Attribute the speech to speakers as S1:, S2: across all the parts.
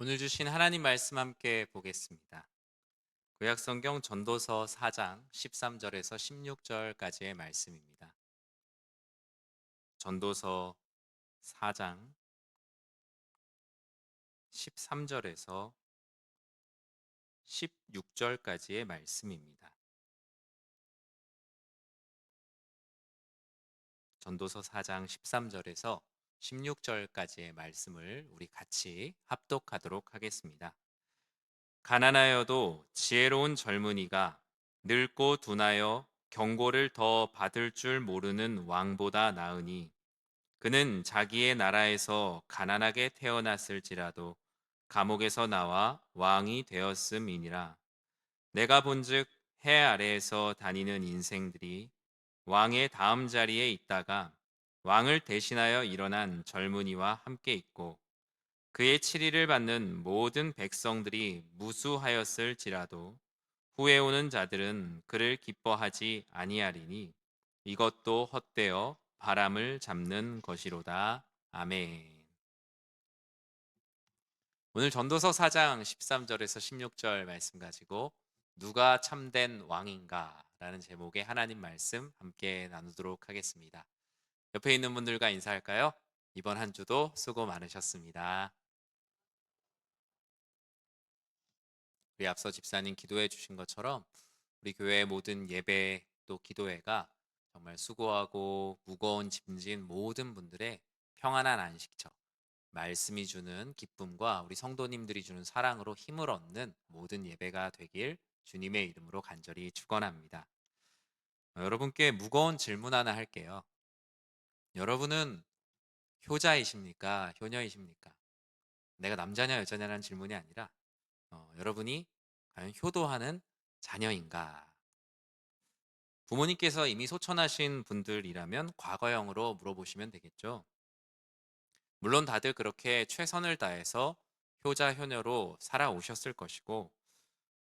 S1: 오늘 주신 하나님 말씀 함께 보겠습니다. 구약 성경 전도서 4장 13절에서 16절까지의 말씀입니다. 전도서 4장 13절에서 16절까지의 말씀입니다. 전도서 4장 13절에서 16절까지의 말씀을 우리 같이 합독하도록 하겠습니다. 가난하여도 지혜로운 젊은이가 늙고 둔하여 경고를 더 받을 줄 모르는 왕보다 나으니 그는 자기의 나라에서 가난하게 태어났을지라도 감옥에서 나와 왕이 되었음이니라. 내가 본즉 해 아래에서 다니는 인생들이 왕의 다음 자리에 있다가 왕을 대신하여 일어난 젊은이와 함께 있고 그의 치리를 받는 모든 백성들이 무수하였을지라도 후에 오는 자들은 그를 기뻐하지 아니하리니 이것도 헛되어 바람을 잡는 것이로다. 아멘. 오늘 전도서 4장 13절에서 16절 말씀 가지고 누가 참된 왕인가 라는 제목의 하나님 말씀 함께 나누도록 하겠습니다. 옆에 있는 분들과 인사할까요? 이번 한 주도 수고 많으셨습니다. 우리 앞서 집사님 기도해 주신 것처럼 우리 교회의 모든 예배 또 기도회가 정말 수고하고 무거운 짐진 모든 분들의 평안한 안식처, 말씀이 주는 기쁨과 우리 성도님들이 주는 사랑으로 힘을 얻는 모든 예배가 되길 주님의 이름으로 간절히 축원합니다. 어, 여러분께 무거운 질문 하나 할게요. 여러분은 효자이십니까? 효녀이십니까? 내가 남자냐 여자냐라는 질문이 아니라 어, 여러분이 과연 효도하는 자녀인가? 부모님께서 이미 소천하신 분들이라면 과거형으로 물어보시면 되겠죠. 물론 다들 그렇게 최선을 다해서 효자 효녀로 살아오셨을 것이고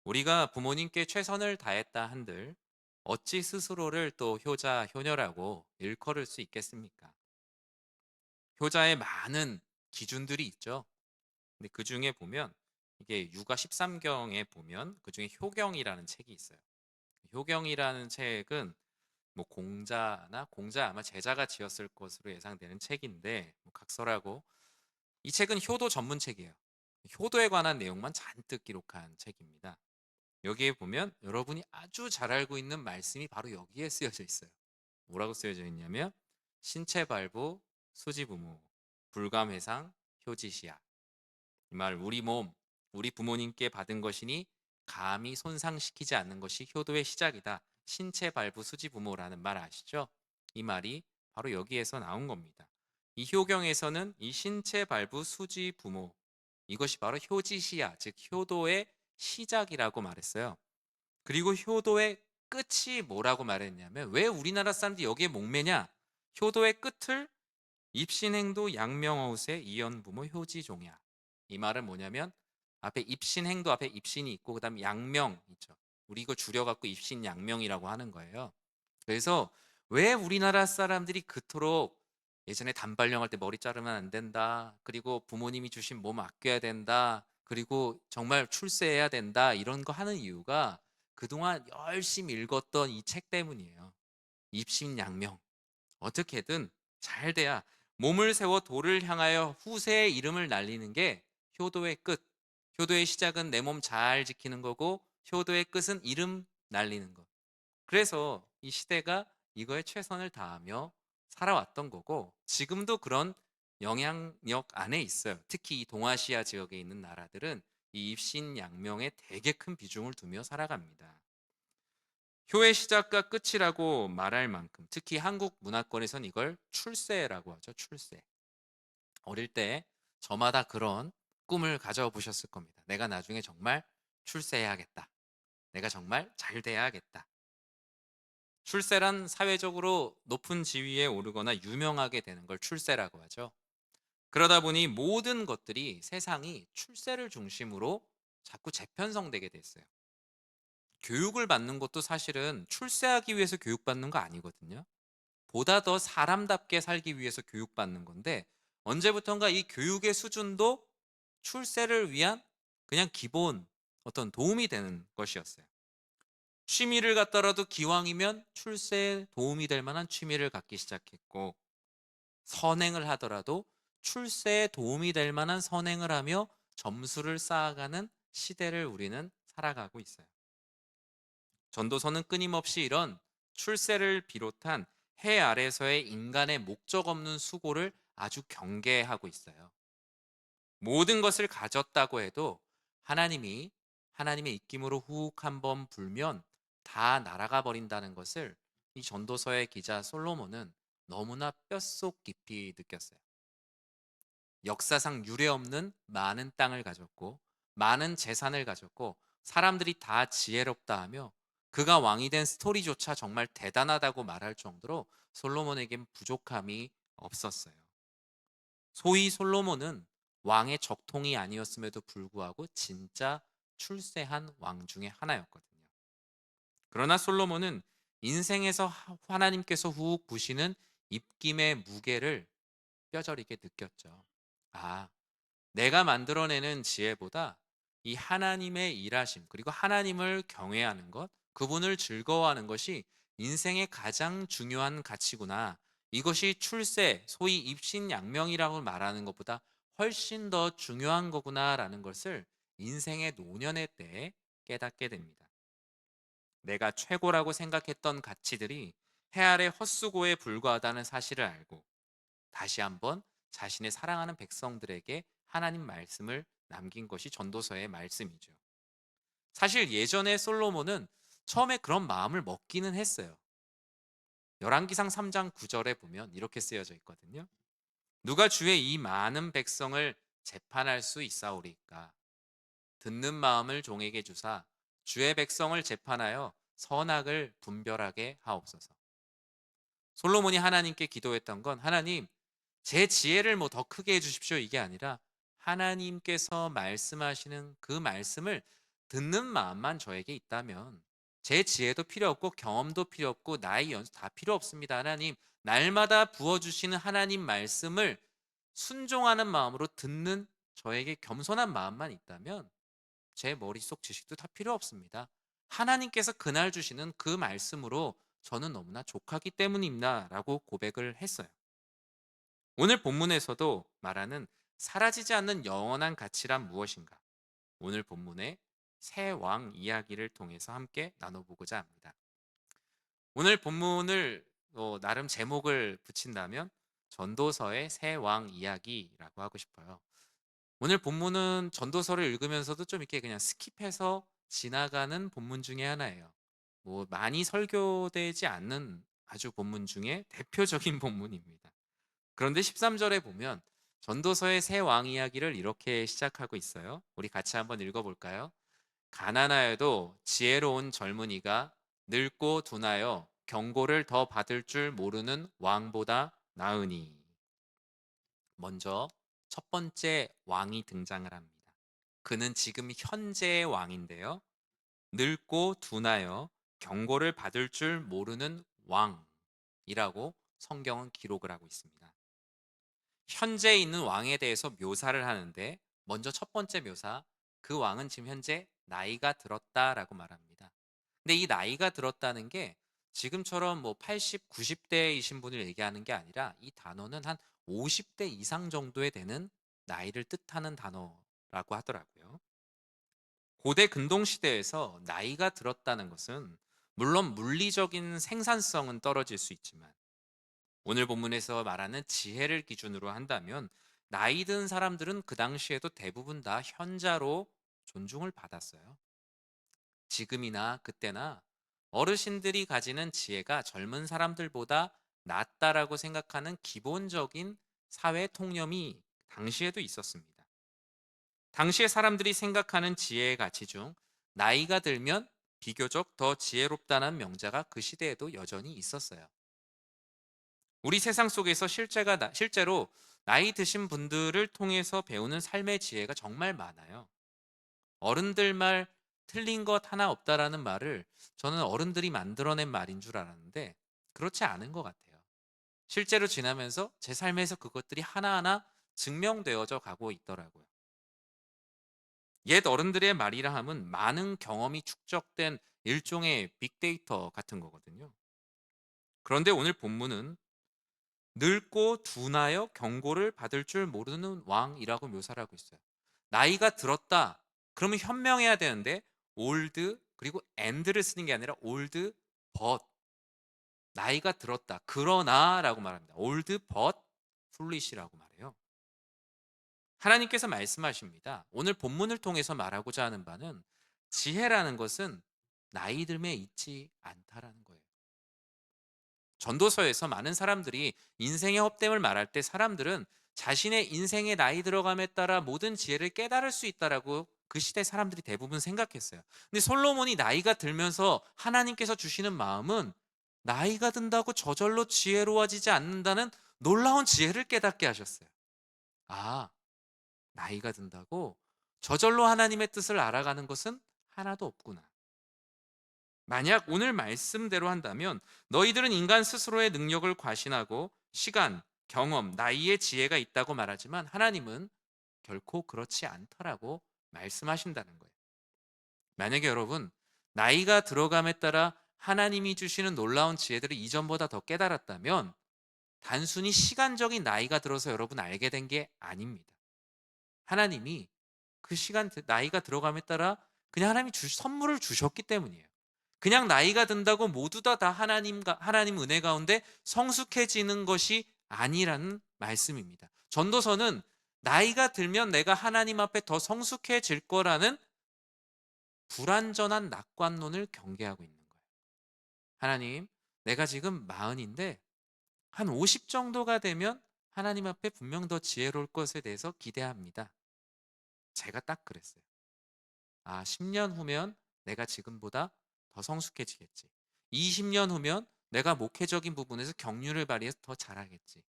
S1: 우리가 부모님께 최선을 다했다 한들 어찌 스스로를 또 효자 효녀라고 일컬을 수 있겠습니까? 효자의 많은 기준들이 있죠. 근데 그 중에 보면 이게 육아 13경에 보면 그 중에 효경이라는 책이 있어요. 효경이라는 책은 뭐 공자나 공자 아마 제자가 지었을 것으로 예상되는 책인데 뭐 각설하고 이 책은 효도 전문 책이에요. 효도에 관한 내용만 잔뜩 기록한 책입니다. 여기에 보면 여러분이 아주 잘 알고 있는 말씀이 바로 여기에 쓰여져 있어요. 뭐라고 쓰여져 있냐면 신체 발부 수지부모 불감회상 효지시야 이 말 우리 몸 우리 부모님께 받은 것이니 감히 손상시키지 않는 것이 효도의 시작이다. 신체 발부 수지부모라는 말 아시죠? 이 말이 바로 여기에서 나온 겁니다. 이 효경에서는 이 신체 발부 수지부모 이것이 바로 효지시야 즉 효도의 시작이라고 말했어요. 그리고 효도의 끝이 뭐라고 말했냐면 왜 우리나라 사람들이 여기에 목매냐? 효도의 끝을 입신행도 양명어웃의 이연부모 효지종야. 이 말은 뭐냐면 앞에 입신행도 앞에 입신이 있고 그다음에 양명 있죠. 우리 이거 줄여갖고 입신 양명이라고 하는 거예요. 그래서 왜 우리나라 사람들이 그토록 예전에 단발령 할 때 머리 자르면 안 된다. 그리고 부모님이 주신 몸 아껴야 된다. 그리고 정말 출세해야 된다. 이런 거 하는 이유가 그동안 열심히 읽었던 이 책 때문이에요. 입신양명. 어떻게든 잘 돼야 몸을 세워 도를 향하여 후세의 이름을 날리는 게 효도의 끝. 효도의 시작은 내 몸 잘 지키는 거고 효도의 끝은 이름 날리는 것. 그래서 이 시대가 이거에 최선을 다하며 살아왔던 거고 지금도 그런 영향력 안에 있어요. 특히 이 동아시아 지역에 있는 나라들은 이 입신 양명에 되게 큰 비중을 두며 살아갑니다. 효의 시작과 끝이라고 말할 만큼 특히 한국 문화권에선 이걸 출세라고 하죠. 출세. 어릴 때 저마다 그런 꿈을 가져보셨을 겁니다. 내가 나중에 정말 출세해야겠다. 내가 정말 잘 돼야겠다. 출세란 사회적으로 높은 지위에 오르거나 유명하게 되는 걸 출세라고 하죠. 그러다 보니 모든 것들이 세상이 출세를 중심으로 자꾸 재편성되게 됐어요. 교육을 받는 것도 사실은 출세하기 위해서 교육받는 거 아니거든요. 보다 더 사람답게 살기 위해서 교육받는 건데 언제부턴가 이 교육의 수준도 출세를 위한 그냥 기본 어떤 도움이 되는 것이었어요. 취미를 갖더라도 기왕이면 출세에 도움이 될 만한 취미를 갖기 시작했고 선행을 하더라도 출세에 도움이 될 만한 선행을 하며 점수를 쌓아가는 시대를 우리는 살아가고 있어요. 전도서는 끊임없이 이런 출세를 비롯한 해 아래서의 인간의 목적 없는 수고를 아주 경계하고 있어요. 모든 것을 가졌다고 해도 하나님이 하나님의 입김으로 훅 한번 불면 다 날아가 버린다는 것을 이 전도서의 기자 솔로몬은 너무나 뼛속 깊이 느꼈어요. 역사상 유례 없는 많은 땅을 가졌고 많은 재산을 가졌고 사람들이 다 지혜롭다 하며 그가 왕이 된 스토리조차 정말 대단하다고 말할 정도로 솔로몬에겐 부족함이 없었어요. 소위 솔로몬은 왕의 적통이 아니었음에도 불구하고 진짜 출세한 왕 중에 하나였거든요. 그러나 솔로몬은 인생에서 하나님께서 훅 부시는 입김의 무게를 뼈저리게 느꼈죠. 아, 내가 만들어내는 지혜보다 이 하나님의 일하심, 그리고 하나님을 경외하는 것, 그분을 즐거워하는 것이 인생의 가장 중요한 가치구나. 이것이 출세, 소위 입신양명이라고 말하는 것보다 훨씬 더 중요한 거구나라는 것을 인생의 노년의 때에 깨닫게 됩니다. 내가 최고라고 생각했던 가치들이 해 아래 헛수고에 불과하다는 사실을 알고 다시 한번 자신의 사랑하는 백성들에게 하나님 말씀을 남긴 것이 전도서의 말씀이죠. 사실 예전에 솔로몬은 처음에 그런 마음을 먹기는 했어요. 열왕기상 3장 9절에 보면 이렇게 쓰여져 있거든요. 누가 주의 이 많은 백성을 재판할 수 있사오리까? 듣는 마음을 종에게 주사 주의 백성을 재판하여 선악을 분별하게 하옵소서. 솔로몬이 하나님께 기도했던 건 하나님 제 지혜를 뭐 더 크게 해 주십시오 이게 아니라 하나님께서 말씀하시는 그 말씀을 듣는 마음만 저에게 있다면 제 지혜도 필요 없고 경험도 필요 없고 나의 연수 다 필요 없습니다. 하나님 날마다 부어 주시는 하나님 말씀을 순종하는 마음으로 듣는 저에게 겸손한 마음만 있다면 제 머릿속 지식도 다 필요 없습니다. 하나님께서 그날 주시는 그 말씀으로 저는 너무나 족하기 때문입니다 라고 고백을 했어요. 오늘 본문에서도 말하는 사라지지 않는 영원한 가치란 무엇인가? 오늘 본문의 새 왕 이야기를 통해서 함께 나눠보고자 합니다. 오늘 본문을 어, 나름 제목을 붙인다면 전도서의 새 왕 이야기라고 하고 싶어요. 오늘 본문은 전도서를 읽으면서도 좀 이렇게 그냥 스킵해서 지나가는 본문 중에 하나예요. 뭐 많이 설교되지 않는 아주 본문 중에 대표적인 본문입니다. 그런데 13절에 보면 전도서의 새 왕 이야기를 이렇게 시작하고 있어요. 우리 같이 한번 읽어볼까요? 가난하여도 지혜로운 젊은이가 늙고 둔하여 경고를 더 받을 줄 모르는 왕보다 나으니. 먼저 첫 번째 왕이 등장을 합니다. 그는 지금 현재의 왕인데요. 늙고 둔하여 경고를 받을 줄 모르는 왕이라고 성경은 기록을 하고 있습니다. 현재 있는 왕에 대해서 묘사를 하는데 먼저 첫 번째 묘사 그 왕은 지금 현재 나이가 들었다라고 말합니다. 근데 이 나이가 들었다는 게 지금처럼 뭐 80, 90대이신 분을 얘기하는 게 아니라 이 단어는 한 50대 이상 정도에 되는 나이를 뜻하는 단어라고 하더라고요. 고대 근동 시대에서 나이가 들었다는 것은 물론 물리적인 생산성은 떨어질 수 있지만 오늘 본문에서 말하는 지혜를 기준으로 한다면 나이 든 사람들은 그 당시에도 대부분 다 현자로 존중을 받았어요. 지금이나 그때나 어르신들이 가지는 지혜가 젊은 사람들보다 낫다라고 생각하는 기본적인 사회 통념이 당시에도 있었습니다. 당시의 사람들이 생각하는 지혜의 가치 중 나이가 들면 비교적 더 지혜롭다는 명자가 그 시대에도 여전히 있었어요. 우리 세상 속에서 실제가 실제로 나이 드신 분들을 통해서 배우는 삶의 지혜가 정말 많아요. 어른들 말 틀린 것 하나 없다라는 말을 저는 어른들이 만들어낸 말인 줄 알았는데 그렇지 않은 것 같아요. 실제로 지나면서 제 삶에서 그것들이 하나하나 증명되어져 가고 있더라고요. 옛 어른들의 말이라 함은 많은 경험이 축적된 일종의 빅데이터 같은 거거든요. 그런데 오늘 본문은 늙고 둔하여 경고를 받을 줄 모르는 왕이라고 묘사를 하고 있어요. 나이가 들었다. 그러면 현명해야 되는데 올드 그리고 and를 쓰는 게 아니라 올드 but 나이가 들었다. 그러나라고 말합니다. 올드 but foolish라고 말해요. 하나님께서 말씀하십니다. 오늘 본문을 통해서 말하고자 하는 바는 지혜라는 것은 나이 들에 있지 않다라는 거예요. 전도서에서 많은 사람들이 인생의 헛됨을 말할 때 사람들은 자신의 인생의 나이 들어감에 따라 모든 지혜를 깨달을 수 있다라고 그 시대 사람들이 대부분 생각했어요. 근데 솔로몬이 나이가 들면서 하나님께서 주시는 마음은 나이가 든다고 저절로 지혜로워지지 않는다는 놀라운 지혜를 깨닫게 하셨어요. 아, 나이가 든다고 저절로 하나님의 뜻을 알아가는 것은 하나도 없구나. 만약 오늘 말씀대로 한다면 너희들은 인간 스스로의 능력을 과신하고 시간, 경험, 나이의 지혜가 있다고 말하지만 하나님은 결코 그렇지 않더라고 말씀하신다는 거예요. 만약에 여러분 나이가 들어감에 따라 하나님이 주시는 놀라운 지혜들을 이전보다 더 깨달았다면 단순히 시간적인 나이가 들어서 여러분 알게 된 게 아닙니다. 하나님이 그 시간 나이가 들어감에 따라 그냥 하나님이 주, 선물을 주셨기 때문이에요. 그냥 나이가 든다고 모두 다, 다 하나님과 하나님 은혜 가운데 성숙해지는 것이 아니라는 말씀입니다. 전도서는 나이가 들면 내가 하나님 앞에 더 성숙해질 거라는 불완전한 낙관론을 경계하고 있는 거예요. 하나님, 내가 지금 마흔인데 한 50 정도가 되면 하나님 앞에 분명 더 지혜로울 것에 대해서 기대합니다. 제가 딱 그랬어요. 아, 10년 후면 내가 지금보다 더 성숙해지겠지. 20년 후면 내가 목회적인 부분에서 경륜을 발휘해서 더 잘하겠지.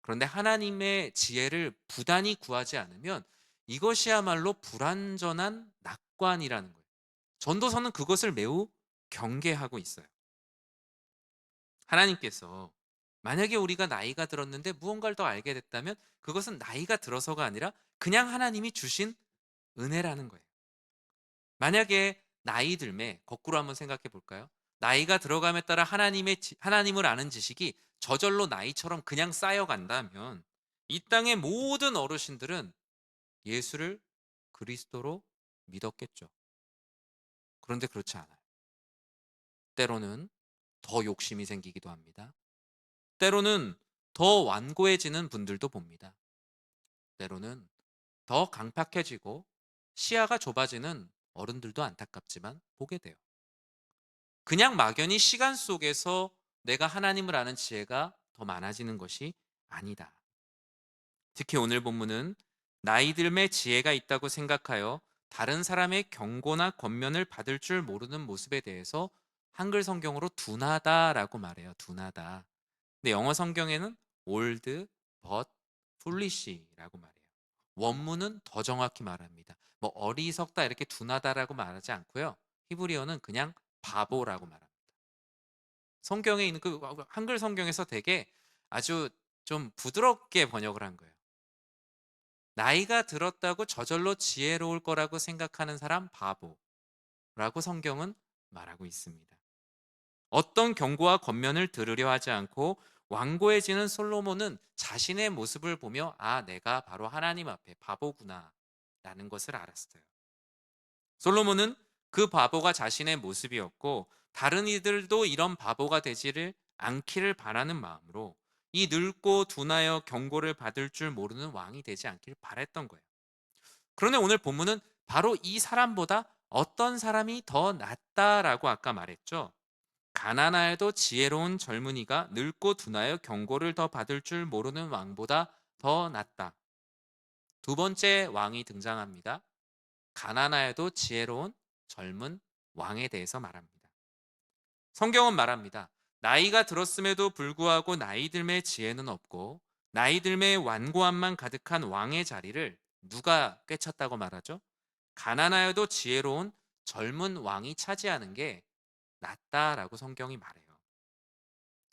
S1: 그런데 하나님의 지혜를 부단히 구하지 않으면 이것이야말로 불완전한 낙관이라는 거예요. 전도서는 그것을 매우 경계하고 있어요. 하나님께서 만약에 우리가 나이가 들었는데 무언가를 더 알게 됐다면 그것은 나이가 들어서가 아니라 그냥 하나님이 주신 은혜라는 거예요. 만약에 나이 들매 거꾸로 한번 생각해 볼까요? 나이가 들어감에 따라 하나님의 하나님을 아는 지식이 저절로 나이처럼 그냥 쌓여간다면 이 땅의 모든 어르신들은 예수를 그리스도로 믿었겠죠. 그런데 그렇지 않아요. 때로는 더 욕심이 생기기도 합니다. 때로는 더 완고해지는 분들도 봅니다. 때로는 더 강팍해지고 시야가 좁아지는 어른들도 안타깝지만 보게 돼요. 그냥 막연히 시간 속에서 내가 하나님을 아는 지혜가 더 많아지는 것이 아니다. 특히 오늘 본문은 나이 들매 지혜가 있다고 생각하여 다른 사람의 경고나 권면을 받을 줄 모르는 모습에 대해서 한글 성경으로 둔하다라고 말해요. 둔하다. 근데 영어 성경에는 old but foolish라고 말해요. 원문은 더 정확히 말합니다. 뭐 어리석다 이렇게 둔하다라고 말하지 않고요. 히브리어는 그냥 바보라고 말합니다. 성경에 있는 그 한글 성경에서 되게 아주 좀 부드럽게 번역을 한 거예요. 나이가 들었다고 저절로 지혜로울 거라고 생각하는 사람 바보라고 성경은 말하고 있습니다. 어떤 경고와 권면을 들으려 하지 않고 완고해지는 솔로몬은 자신의 모습을 보며 아 내가 바로 하나님 앞에 바보구나 라는 것을 알았어요. 솔로몬은 그 바보가 자신의 모습이었고 다른 이들도 이런 바보가 되지를 않기를 바라는 마음으로 이 늙고 둔하여 경고를 받을 줄 모르는 왕이 되지 않기를 바랬던 거예요. 그런데 오늘 본문은 바로 이 사람보다 어떤 사람이 더 낫다라고 아까 말했죠. 가난하여도 지혜로운 젊은이가 늙고 둔하여 경고를 더 받을 줄 모르는 왕보다 더 낫다. 두 번째 왕이 등장합니다. 가난하여도 지혜로운 젊은 왕에 대해서 말합니다. 성경은 말합니다. 나이가 들었음에도 불구하고 나이 들매 지혜는 없고 나이 들매 완고함만 가득한 왕의 자리를 누가 꿰찼다고 말하죠? 가난하여도 지혜로운 젊은 왕이 차지하는 게 낫다라고 성경이 말해요.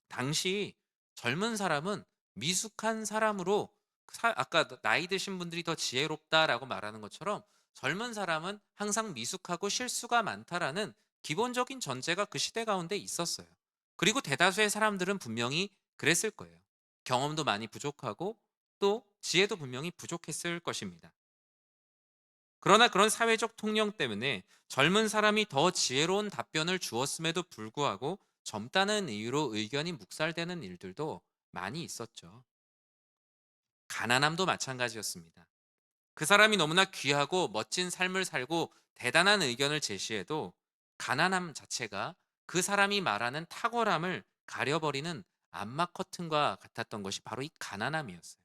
S1: 당시 젊은 사람은 미숙한 사람으로 아까 나이 드신 분들이 더 지혜롭다라고 말하는 것처럼 젊은 사람은 항상 미숙하고 실수가 많다라는 기본적인 전제가 그 시대 가운데 있었어요. 그리고 대다수의 사람들은 분명히 그랬을 거예요. 경험도 많이 부족하고 또 지혜도 분명히 부족했을 것입니다. 그러나 그런 사회적 통념 때문에 젊은 사람이 더 지혜로운 답변을 주었음에도 불구하고 젊다는 이유로 의견이 묵살되는 일들도 많이 있었죠. 가난함도 마찬가지였습니다. 그 사람이 너무나 귀하고 멋진 삶을 살고 대단한 의견을 제시해도 가난함 자체가 그 사람이 말하는 탁월함을 가려버리는 암막 커튼과 같았던 것이 바로 이 가난함이었어요.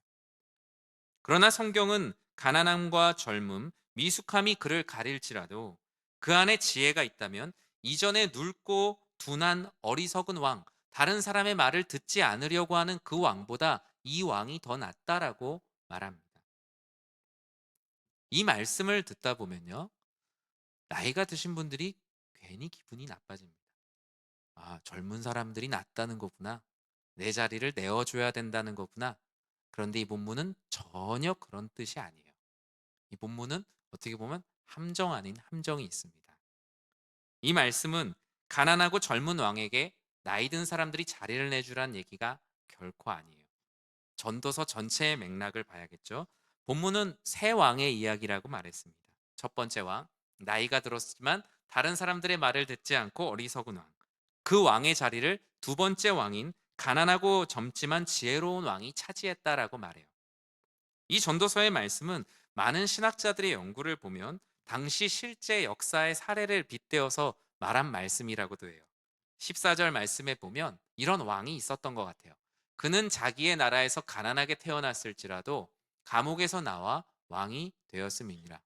S1: 그러나 성경은 가난함과 젊음, 미숙함이 그를 가릴지라도 그 안에 지혜가 있다면 이전에 늙고 둔한 어리석은 왕, 다른 사람의 말을 듣지 않으려고 하는 그 왕보다 이 왕이 더 낫다라고 말합니다. 이 말씀을 듣다 보면요. 나이가 드신 분들이 괜히 기분이 나빠집니다. 아, 젊은 사람들이 낫다는 거구나. 내 자리를 내어줘야 된다는 거구나. 그런데 이 본문은 전혀 그런 뜻이 아니에요. 이 본문은 어떻게 보면 함정 아닌 함정이 있습니다. 이 말씀은 가난하고 젊은 왕에게 나이 든 사람들이 자리를 내주란 얘기가 결코 아니에요. 전도서 전체의 맥락을 봐야겠죠. 본문은 새 왕의 이야기라고 말했습니다. 첫 번째 왕, 나이가 들었지만 다른 사람들의 말을 듣지 않고 어리석은 왕. 그 왕의 자리를 두 번째 왕인 가난하고 젊지만 지혜로운 왕이 차지했다라고 말해요. 이 전도서의 말씀은 많은 신학자들의 연구를 보면 당시 실제 역사의 사례를 빗대어서 말한 말씀이라고도 해요. 14절 말씀에 보면 이런 왕이 있었던 것 같아요. 그는 자기의 나라에서 가난하게 태어났을지라도 감옥에서 나와 왕이 되었음이니라.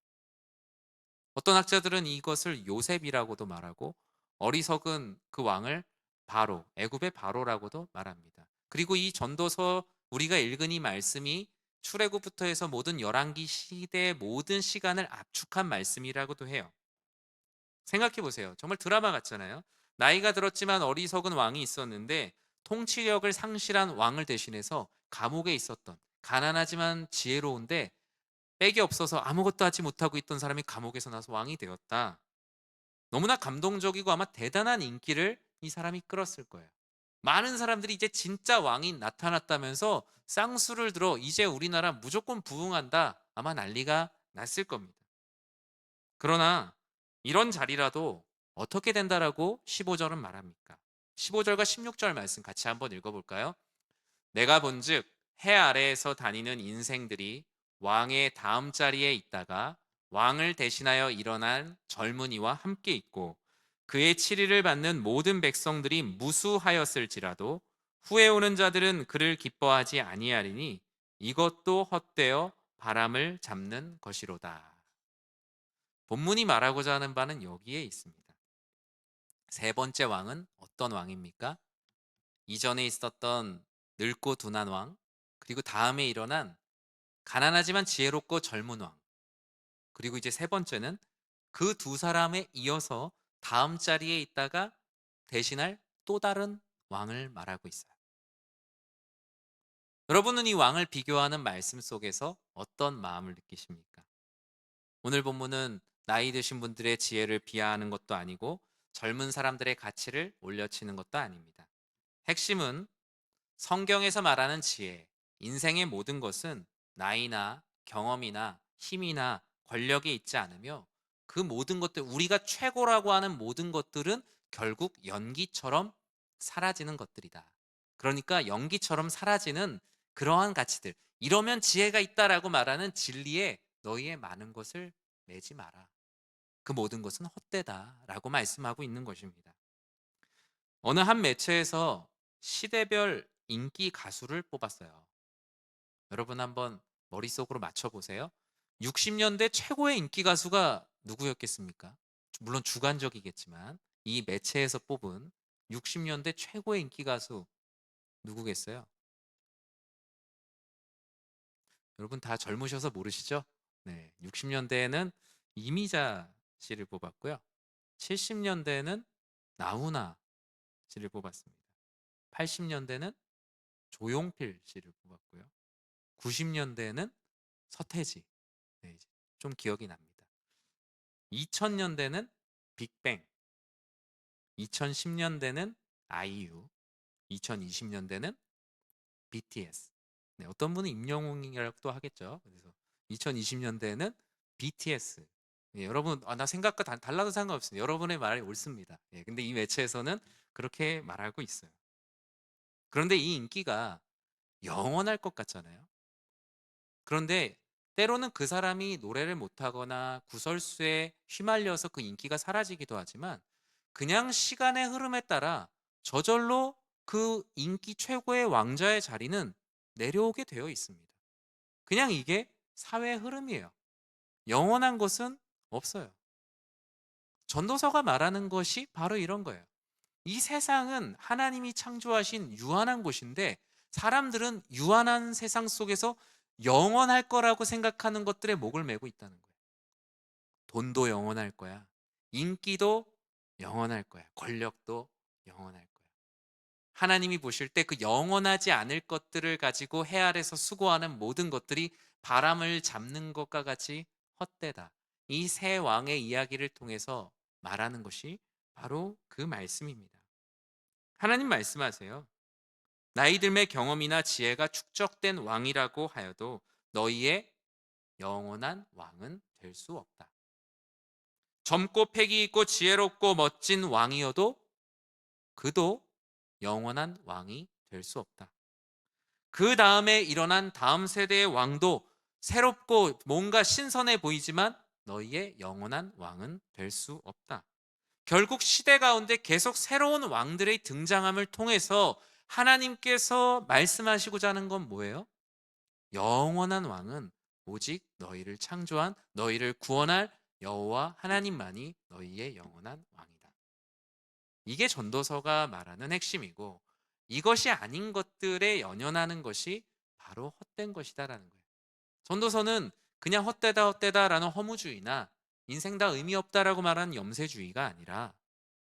S1: 어떤 학자들은 이것을 요셉이라고도 말하고 어리석은 그 왕을 바로 애굽의 바로라고도 말합니다. 그리고 이 전도서 우리가 읽은 이 말씀이 출애굽부터 해서 모든 열왕기 시대의 모든 시간을 압축한 말씀이라고도 해요. 생각해 보세요. 정말 드라마 같잖아요. 나이가 들었지만 어리석은 왕이 있었는데 통치력을 상실한 왕을 대신해서 감옥에 있었던 가난하지만 지혜로운데 백이 없어서 아무것도 하지 못하고 있던 사람이 감옥에서 나서 왕이 되었다. 너무나 감동적이고 아마 대단한 인기를 이 사람이 끌었을 거예요. 많은 사람들이 이제 진짜 왕이 나타났다면서 쌍수를 들어 이제 우리나라 무조건 부흥한다. 아마 난리가 났을 겁니다. 그러나 이런 자리라도 어떻게 된다라고 15절은 말합니까? 15절과 16절 말씀 같이 한번 읽어볼까요? 내가 본즉 해 아래에서 다니는 인생들이 왕의 다음 자리에 있다가 왕을 대신하여 일어난 젊은이와 함께 있고 그의 치리를 받는 모든 백성들이 무수하였을지라도 후에 오는 자들은 그를 기뻐하지 아니하리니 이것도 헛되어 바람을 잡는 것이로다. 본문이 말하고자 하는 바는 여기에 있습니다. 세 번째 왕은 어떤 왕입니까? 이전에 있었던 늙고 둔한 왕, 그리고 다음에 일어난 가난하지만 지혜롭고 젊은 왕. 그리고 이제 세 번째는 그 두 사람에 이어서 다음 자리에 있다가 대신할 또 다른 왕을 말하고 있어요. 여러분은 이 왕을 비교하는 말씀 속에서 어떤 마음을 느끼십니까? 오늘 본문은 나이 드신 분들의 지혜를 비하하는 것도 아니고 젊은 사람들의 가치를 올려치는 것도 아닙니다. 핵심은 성경에서 말하는 지혜, 인생의 모든 것은 나이나 경험이나 힘이나 권력에 있지 않으며 그 모든 것들, 우리가 최고라고 하는 모든 것들은 결국 연기처럼 사라지는 것들이다. 그러니까 연기처럼 사라지는 그러한 가치들. 이러면 지혜가 있다라고 말하는 진리에 너희의 많은 것을 내지 마라. 그 모든 것은 헛되다라고 말씀하고 있는 것입니다. 어느 한 매체에서 시대별 인기 가수를 뽑았어요. 여러분 한번 머릿속으로 맞춰 보세요. 60년대 최고의 인기 가수가 누구였겠습니까? 물론 주관적이겠지만 이 매체에서 뽑은 60년대 최고의 인기 가수 누구겠어요? 여러분 다 젊으셔서 모르시죠? 네, 60년대에는 이미자 씨를 뽑았고요. 70년대에는 나훈아 씨를 뽑았습니다. 80년대는 조용필 씨를 뽑았고요. 90년대에는 서태지. 네, 좀 기억이 납니다. 2000년대는 빅뱅, 2010년대는 아이유, 2020년대는 BTS. 네, 어떤 분은 임영웅이라고도 하겠죠. 그래서 2020년대에는 BTS. 예, 여러분, 아, 나 생각과 다- 달라도 상관없습니다. 여러분의 말이 옳습니다. 예, 근데 이 매체에서는 그렇게 말하고 있어요. 그런데 이 인기가 영원할 것 같잖아요. 그런데 때로는 그 사람이 노래를 못하거나 구설수에 휘말려서 그 인기가 사라지기도 하지만 그냥 시간의 흐름에 따라 저절로 그 인기 최고의 왕자의 자리는 내려오게 되어 있습니다. 그냥 이게 사회의 흐름이에요. 영원한 것은 없어요. 전도서가 말하는 것이 바로 이런 거예요. 이 세상은 하나님이 창조하신 유한한 곳인데 사람들은 유한한 세상 속에서 영원할 거라고 생각하는 것들에 목을 메고 있다는 거예요. 돈도 영원할 거야. 인기도 영원할 거야. 권력도 영원할 거야. 하나님이 보실 때 그 영원하지 않을 것들을 가지고 해 아래서 수고하는 모든 것들이 바람을 잡는 것과 같이 헛되다. 이 세 왕의 이야기를 통해서 말하는 것이 바로 그 말씀입니다. 하나님 말씀하세요. 나이 들매 경험이나 지혜가 축적된 왕이라고 하여도 너희의 영원한 왕은 될 수 없다. 젊고 패기 있고 지혜롭고 멋진 왕이어도 그도 영원한 왕이 될 수 없다. 그 다음에 일어난 다음 세대의 왕도 새롭고 뭔가 신선해 보이지만 너희의 영원한 왕은 될 수 없다. 결국 시대 가운데 계속 새로운 왕들의 등장함을 통해서 하나님께서 말씀하시고자 하는 건 뭐예요? 영원한 왕은 오직 너희를 창조한 너희를 구원할 여호와 하나님만이 너희의 영원한 왕이다. 이게 전도서가 말하는 핵심이고 이것이 아닌 것들에 연연하는 것이 바로 헛된 것이다라는 거예요. 전도서는 그냥 헛되다 헛되다라는 허무주의나 인생 다 의미 없다라고 말하는 염세주의가 아니라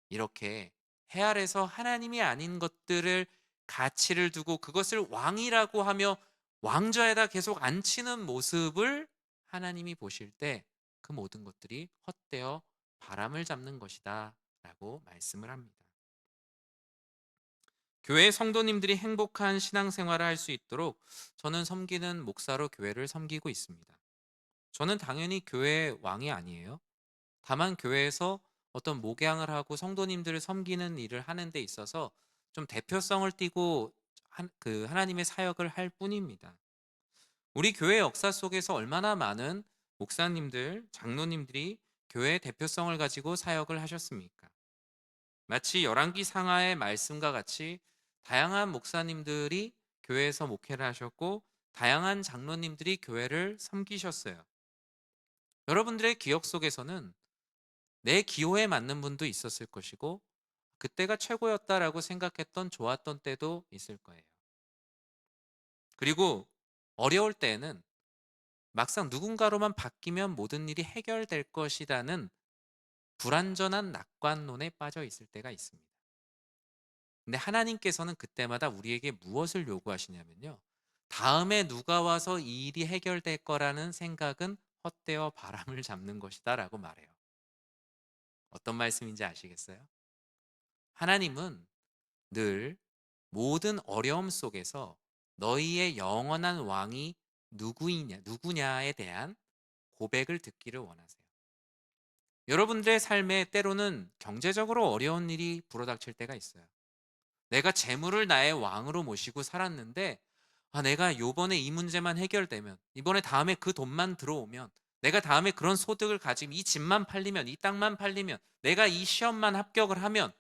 S1: 이렇게 해 아래서 하나님이 아닌 것들을 가치를 두고 그것을 왕이라고 하며 왕좌에다 계속 앉히는 모습을 하나님이 보실 때 그 모든 것들이 헛되어 바람을 잡는 것이다 라고 말씀을 합니다. 교회 성도님들이 행복한 신앙생활을 할 수 있도록 저는 섬기는 목사로 교회를 섬기고 있습니다. 저는 당연히 교회 왕이 아니에요. 다만 교회에서 어떤 목양을 하고 성도님들을 섬기는 일을 하는 데 있어서 좀 대표성을 띠고 한, 그 하나님의 사역을 할 뿐입니다. 우리 교회 역사 속에서 얼마나 많은 목사님들, 장로님들이 교회의 대표성을 가지고 사역을 하셨습니까? 마치 열왕기 상하의 말씀과 같이 다양한 목사님들이 교회에서 목회를 하셨고 다양한 장로님들이 교회를 섬기셨어요. 여러분들의 기억 속에서는 내 기호에 맞는 분도 있었을 것이고 그때가 최고였다라고 생각했던 좋았던 때도 있을 거예요. 그리고 어려울 때에는 막상 누군가로만 바뀌면 모든 일이 해결될 것이라는 불완전한 낙관론에 빠져 있을 때가 있습니다. 근데 하나님께서는 그때마다 우리에게 무엇을 요구하시냐면요. 다음에 누가 와서 이 일이 해결될 거라는 생각은 헛되어 바람을 잡는 것이다 라고 말해요. 어떤 말씀인지 아시겠어요? 하나님은 늘 모든 어려움 속에서 너희의 영원한 왕이 누구이냐, 누구냐에 대한 고백을 듣기를 원하세요. 여러분들의 삶에 때로는 경제적으로 어려운 일이 불어닥칠 때가 있어요. 내가 재물을 나의 왕으로 모시고 살았는데 아, 내가 요번에 이 문제만 해결되면 이번에 다음에 그 돈만 들어오면 내가 다음에 그런 소득을 가지면 이 집만 팔리면 이 땅만 팔리면 내가 이 시험만 합격을 하면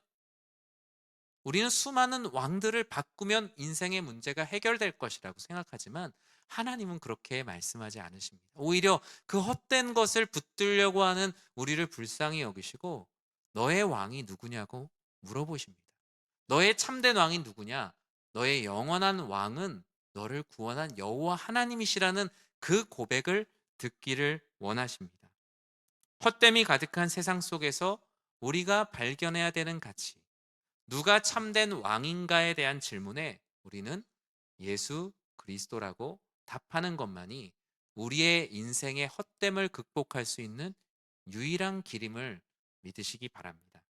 S1: 우리는 수많은 왕들을 바꾸면 인생의 문제가 해결될 것이라고 생각하지만 하나님은 그렇게 말씀하지 않으십니다. 오히려 그 헛된 것을 붙들려고 하는 우리를 불쌍히 여기시고 너의 왕이 누구냐고 물어보십니다. 너의 참된 왕이 누구냐? 너의 영원한 왕은 너를 구원한 여호와 하나님이시라는 그 고백을 듣기를 원하십니다. 헛됨이 가득한 세상 속에서 우리가 발견해야 되는 가치, 누가 참된 왕인가에 대한 질문에 우리는 예수 그리스도라고 답하는 것만이 우리의 인생의 헛됨을 극복할 수 있는 유일한 길임을 믿으시기 바랍니다.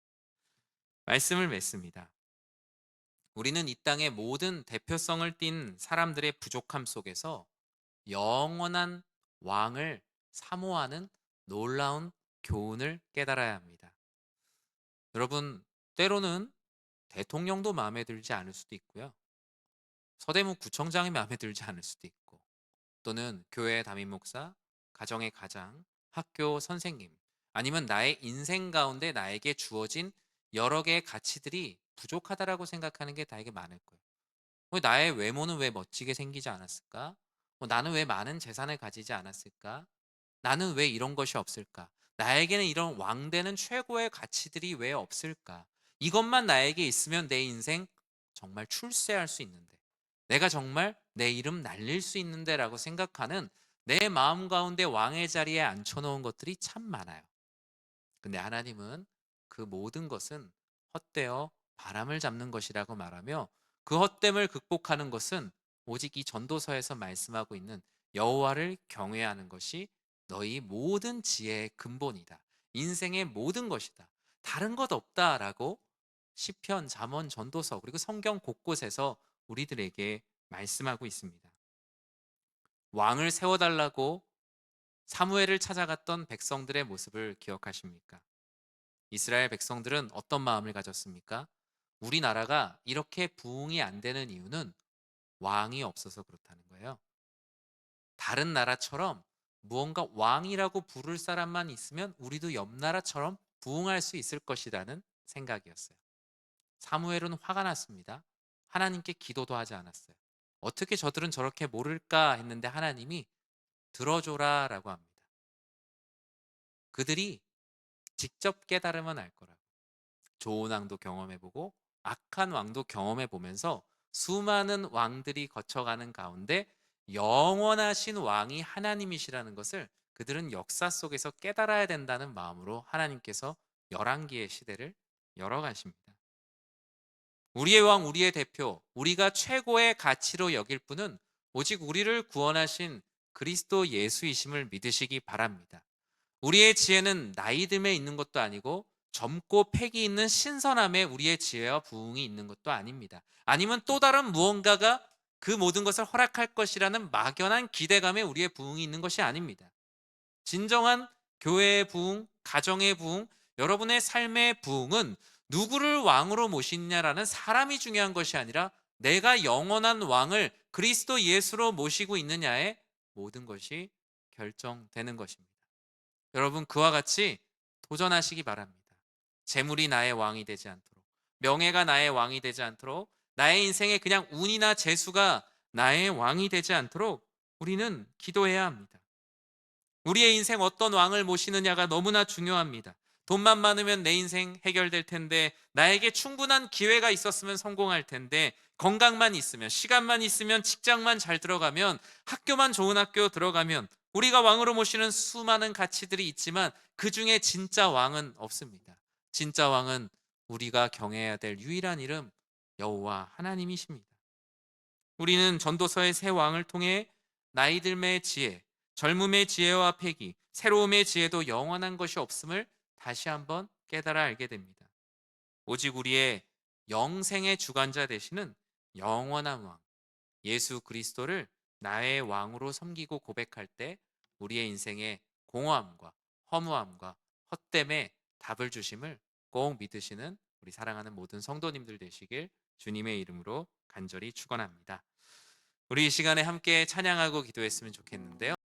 S1: 말씀을 맺습니다. 우리는 이 땅의 모든 대표성을 띤 사람들의 부족함 속에서 영원한 왕을 사모하는 놀라운 교훈을 깨달아야 합니다. 여러분, 때로는 대통령도 마음에 들지 않을 수도 있고요. 서대문 구청장이 마음에 들지 않을 수도 있고, 또는 교회 담임 목사, 가정의 가장, 학교 선생님, 아니면 나의 인생 가운데 나에게 주어진 여러 개의 가치들이 부족하다라고 생각하는 게 나에게 많을 거예요. 왜 나의 외모는 왜 멋지게 생기지 않았을까? 어, 나는 왜 많은 재산을 가지지 않았을까? 나는 왜 이런 것이 없을까? 나에게는 이런 왕되는 최고의 가치들이 왜 없을까? 이것만 나에게 있으면 내 인생 정말 출세할 수 있는데, 내가 정말 내 이름 날릴 수 있는데라고 생각하는 내 마음 가운데 왕의 자리에 앉혀놓은 것들이 참 많아요. 근데 하나님은 그 모든 것은 헛되어 바람을 잡는 것이라고 말하며 그 헛됨을 극복하는 것은 오직 이 전도서에서 말씀하고 있는 여호와를 경외하는 것이 너희 모든 지혜의 근본이다. 인생의 모든 것이다. 다른 것 없다라고 시편, 잠언, 전도서 그리고 성경 곳곳에서 우리들에게 말씀하고 있습니다. 왕을 세워 달라고 사무엘을 찾아갔던 백성들의 모습을 기억하십니까? 이스라엘 백성들은 어떤 마음을 가졌습니까? 우리나라가 이렇게 부흥이 안 되는 이유는 왕이 없어서 그렇다는 거예요. 다른 나라처럼 무언가 왕이라고 부를 사람만 있으면 우리도 옆 나라처럼 부흥할 수 있을 것이라는 생각이었어요. 사무엘은 화가 났습니다. 하나님께 기도도 하지 않았어요. 어떻게 저들은 저렇게 모를까 했는데 하나님이 들어줘라 라고 합니다. 그들이 직접 깨달으면 알 거라고. 좋은 왕도 경험해보고 악한 왕도 경험해보면서 수많은 왕들이 거쳐가는 가운데 영원하신 왕이 하나님이시라는 것을 그들은 역사 속에서 깨달아야 된다는 마음으로 하나님께서 열왕기의 시대를 열어가십니다. 우리의 왕, 우리의 대표, 우리가 최고의 가치로 여길 분은 오직 우리를 구원하신 그리스도 예수이심을 믿으시기 바랍니다. 우리의 지혜는 나이 듦에 있는 것도 아니고 젊고 패기 있는 신선함에 우리의 지혜와 부흥이 있는 것도 아닙니다. 아니면 또 다른 무언가가 그 모든 것을 허락할 것이라는 막연한 기대감에 우리의 부흥이 있는 것이 아닙니다. 진정한 교회의 부흥, 가정의 부흥, 여러분의 삶의 부흥은 누구를 왕으로 모시냐라는 사람이 중요한 것이 아니라 내가 영원한 왕을 그리스도 예수로 모시고 있느냐에 모든 것이 결정되는 것입니다. 여러분 그와 같이 도전하시기 바랍니다. 재물이 나의 왕이 되지 않도록, 명예가 나의 왕이 되지 않도록, 나의 인생에 그냥 운이나 재수가 나의 왕이 되지 않도록 우리는 기도해야 합니다. 우리의 인생 어떤 왕을 모시느냐가 너무나 중요합니다. 돈만 많으면 내 인생 해결될 텐데, 나에게 충분한 기회가 있었으면 성공할 텐데, 건강만 있으면, 시간만 있으면, 직장만 잘 들어가면, 학교만 좋은 학교 들어가면, 우리가 왕으로 모시는 수많은 가치들이 있지만 그 중에 진짜 왕은 없습니다. 진짜 왕은 우리가 경외해야 될 유일한 이름 여호와 하나님이십니다. 우리는 전도서의 새 왕을 통해 나이 들의 지혜, 젊음의 지혜와 패기, 새로움의 지혜도 영원한 것이 없음을 다시 한번 깨달아 알게 됩니다. 오직 우리의 영생의 주관자 되시는 영원한 왕 예수 그리스도를 나의 왕으로 섬기고 고백할 때 우리의 인생의 공허함과 허무함과 헛됨에 답을 주심을 꼭 믿으시는 우리 사랑하는 모든 성도님들 되시길 주님의 이름으로 간절히 축원합니다. 우리 이 시간에 함께 찬양하고 기도했으면 좋겠는데요.